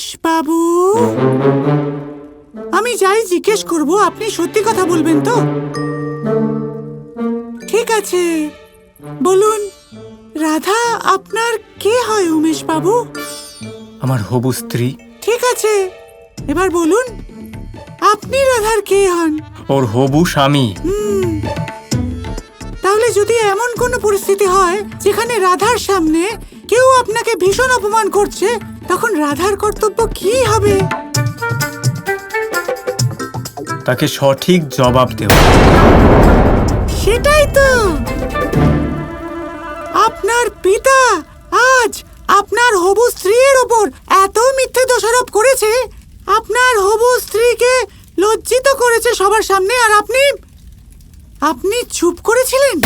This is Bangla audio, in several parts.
উমেশ বাবু। আমি যাই জিজ্ঞেস করব আপনি সত্যি কথা বলবেন তো? ঠিক আছে। বলুন রাধা আপনার কে হয় উমেশ বাবু? আমার হবু স্ত্রী। ঠিক আছে এবার বলুন আপনি রাধার কে হন? ওর হবু স্বামী। তাহলে যদি এমন কোনো পরিস্থিতি হয় যেখানে রাধার সামনে কেউ আপনাকে ভীষণ অপমান করছে তখন রাধার কর্তব্য কি হবে? তাকে সঠিক জবাব দেব। সেটাই তো। আপনার পিতা আজ আপনার হবু স্ত্রীর ওপর এত মিথ্যে দোষারোপ করেছে আপনার হবু স্ত্রীকে লজ্জিত করেছে সবার সামনে আর আপনি আপনি চুপ করেছিলেন?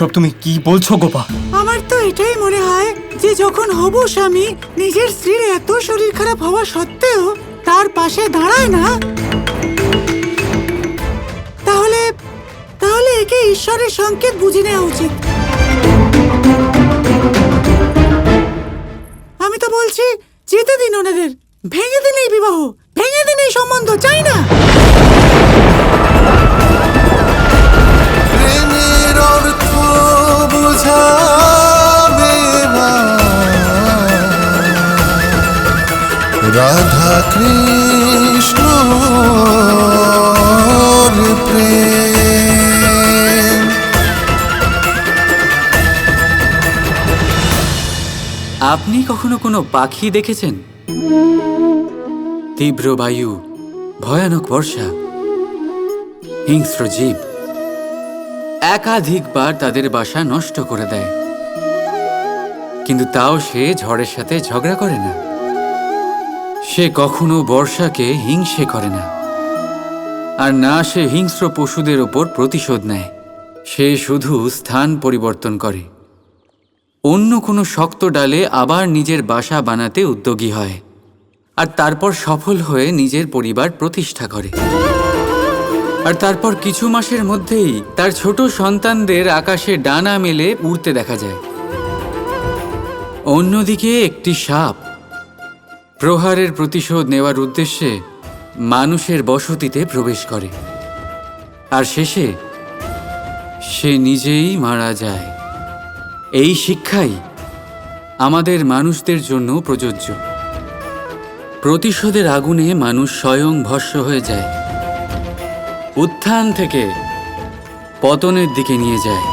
এসব তুমি কি বলছো, গোপা? আমার তো এটাই মনে হয় যে যখন হবু স্বামী, নিজের স্ত্রীর এত শরীর খারাপ হওয়া সত্ত্বেও তার পাশে দাঁড়ায় না। তাহলে তাহলে একে ঈশ্বরের সংকেত বুঝে নেওয়া উচিত। আমি তো বলছি, যেতে দিন ওনাদের। ভেঙে দিন এই বিবাহ। রাধা কৃষ্ণ প্রেম। আপনি কখনো কোনো পাখি দেখেছেন? তীব্র বায়ু, ভয়ানক বর্ষা, হিংস্র জীব, একাধিকবার তাদের বাসা নষ্ট করে দেয়। কিন্তু তাও সে ঝড়ের সাথে ঝগড়া করে না। সে কখনো বর্ষাকে হিংসে করে না। আর না সে হিংস্র পশুদের ওপর প্রতিশোধ নেয়। সে শুধু স্থান পরিবর্তন করে। অন্য কোনো শক্ত ডালে আবার নিজের বাসা বানাতে উদ্যোগী হয়। আর তারপর সফল হয়ে নিজের পরিবার প্রতিষ্ঠা করে। আর তারপর কিছু মাসের মধ্যেই তার ছোট সন্তানদের আকাশে ডানা মেলে উড়তে দেখা যায়। অন্যদিকে একটি সাপ প্রহারের প্রতিশোধ নেওয়ার উদ্দেশ্যে মানুষের বসতিতে প্রবেশ করে। আর শেষে সে নিজেই মারা যায়। এই শিক্ষাই আমাদের মানুষদের জন্য প্রযোজ্য। প্রতিশোধের আগুনে মানুষ স্বয়ং ভস্য হয়ে যায়। উত্থান থেকে পতনের দিকে নিয়ে যায়।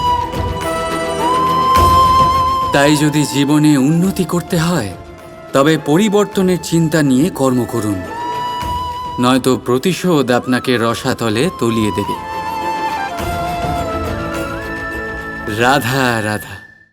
তাই যদি জীবনে উন্নতি করতে হয় তবে পরিবর্তনের চিন্তা নিয়ে কর্ম করুন। নয়তো প্রতিশোধ আপনাকে রসাতলে তলিয়ে দেবে। রাধা রাধা।